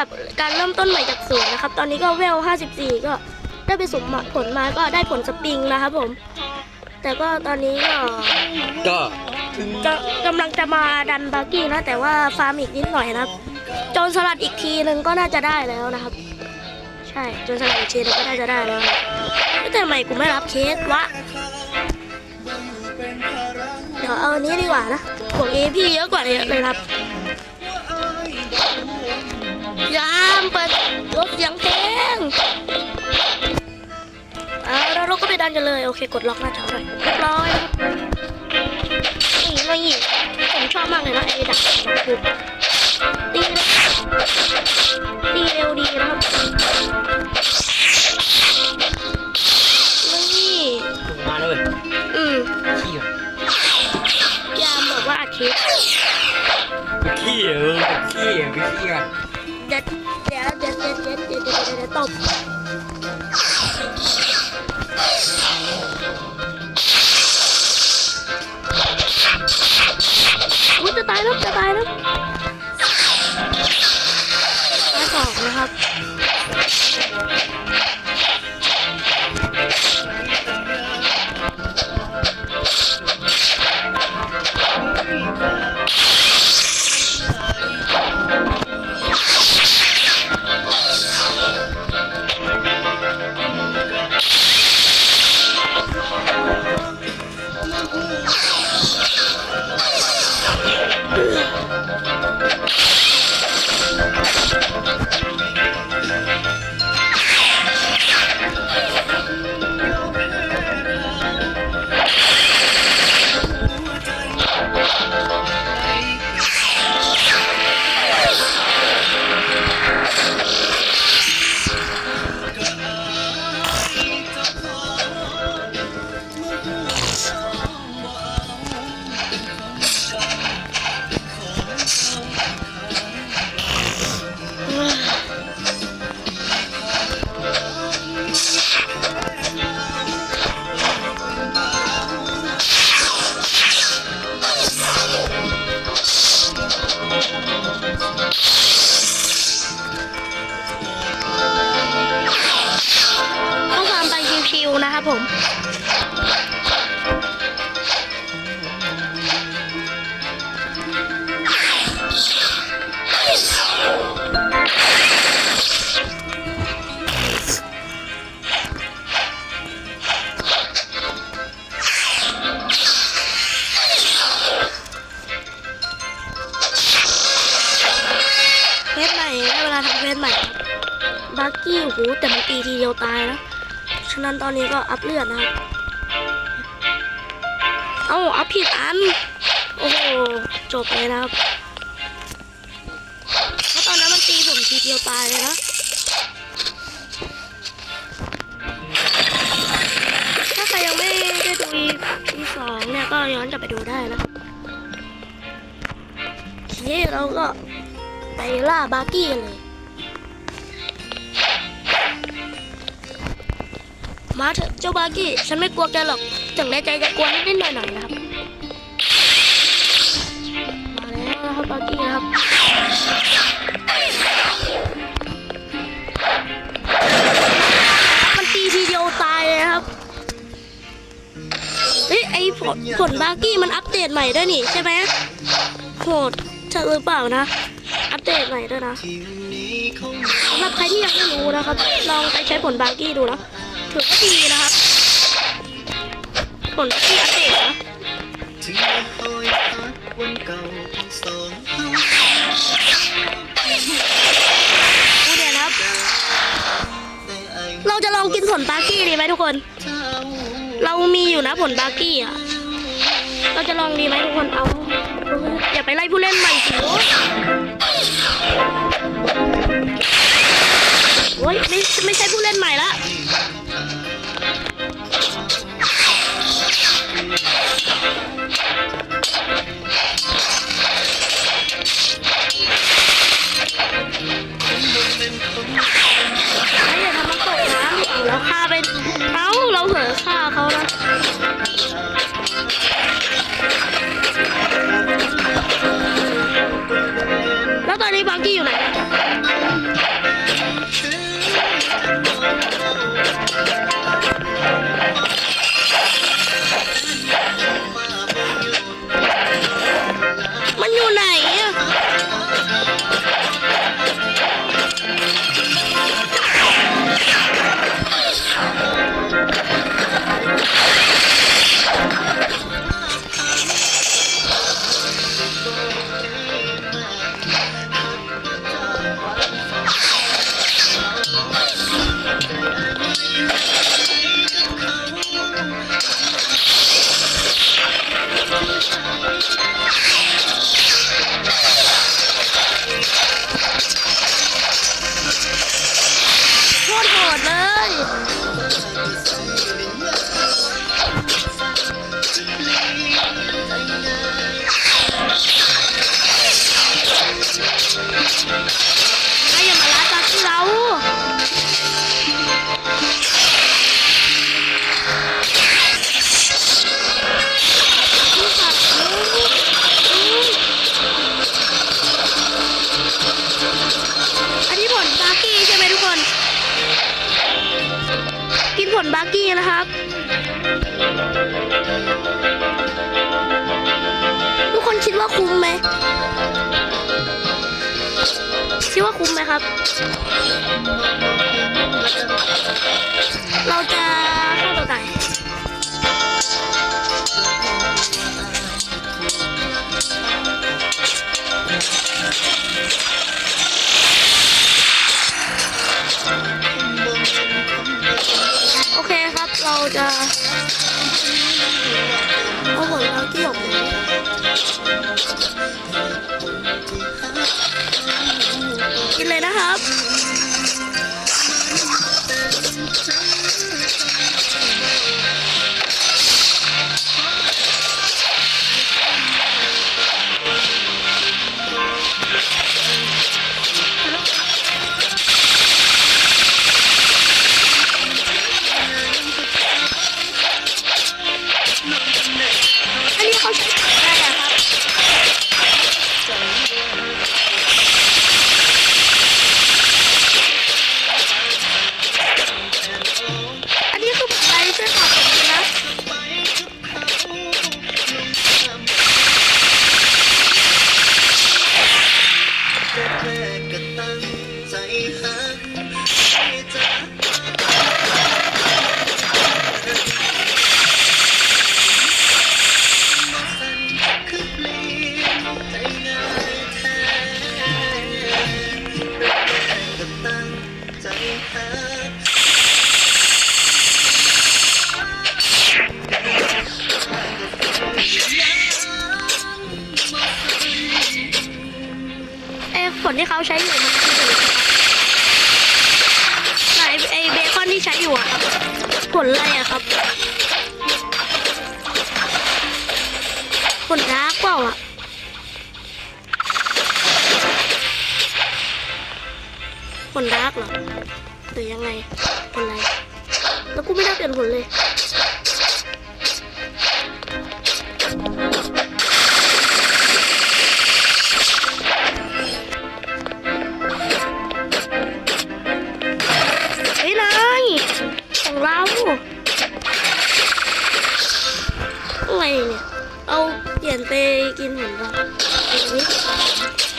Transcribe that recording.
รับการเริ่มต้นใหม่จากศูนย์นะครับ ตอนนี้ก็เวล 54 ก็ได้ไปสมผลมาก็ได้ผลสปริงนะครับผม แต่ก็ตอนนี้ก็ก็จะกำลังจะมาดันบาร์กี้นะ แต่ว่าฟาร์มอีกนิดหน่อยนะครับโจนสลัดอีกทีหนึ่งก็น่าจะได้แล้วนะครับ ใช่โจนสลัดอีกทีหนึงก็น่าจะได้แล้วนะแต่ทำไมกูไม่รับเคสวะเดี๋ยวเอาอันนี้ดีกว่านะบวกเอพี่เยอะกว่าเยอะเลยครับ มเปิดรถเสียงเพลงเอาแล้วเราก็ไปดันกันเลย โอเค กดล็อกหน้าจอหน่อยเรียบร้อยนะครับนี่นี่ผมชอบมากเลยนะไอ้ดักคือตีเร็วตีเร็วดีนะครับนี่ถูกมาเลยอืมขี้อะยามบอกว่าอาทิตย์ขี้เออขี้อะไปขี้อะเดี๋ ยวเดี๋ยวเดี๋ยวเดี๋ยวเดี๋ยวเดี๋ยวเดี๋ยวเดี๋ยวตบอุ้ยจะตายแล้วจะตายแล้วตายสองนะครับ ผมเพชรใหม่ได้เวลาทำเพชรใหม่ครับบักกี้โอ้โหแต่มันตีทีเดียวตายนะ ฉะนั้นตอนนี้ก็อัพเลือดนะครับ เอ้าอัพผิดอัน โอ้โห จบเลยนะครับเพราะตอนนั้นมันตีผมทีเดียวตายเลยนะถ้าใครยังไม่ได้ดู EP สองเนี่ยก็ย้อนกลับไปดูได้นะโอเคเราก็ไปล่าบาร์กี้เลย มาเถอะเจ้าบาร์กี้ฉันไม่กลัวแกหรอกถึงในใจจะกลัวนิดๆหน่อยๆนะครับ มาแล้วนะครับบาร์กี้นะครับมันตีทีเดียวตายเลยครับเฮ้ยไอผลผลบาร์กี้มันอัปเดตใหม่ด้วยนี่ใช่ไหมโหดใช่หรือเปล่านะ อัปเดตใหม่ด้วยนะสำหรับใครที่ยังไม่รู้นะครับ ลองไปใช้ผลบาร์กี้ดูนะ ถือว่าดีนะครับผลที่อัปเดตนะถึงมาคอยพักวันเก่าทั้งสองเฮาดูเดี๋ยวนะครับแต่ไอ้เราจะลองกินผลบาร์กี้ดีไหมทุกคนเจ้าเรามีอยู่นะผลบาร์กี้อะ เราจะลองดีไหมทุกคน เอา อย่าไปไล่ผู้เล่นใหม่สิโว้ยโอ้ยไม่ไม่ใช่ผู้เล่นใหม่ละ ทุกคนคิดว่าคุ้มไหมคิดว่าคุ้มไหมครับ เราจะเข้าต่อไป องอะผลรักเหรอหรือยังไงผลอะไรแล้วกูไม่ได้เปลี่ยนผนเลย Uhum.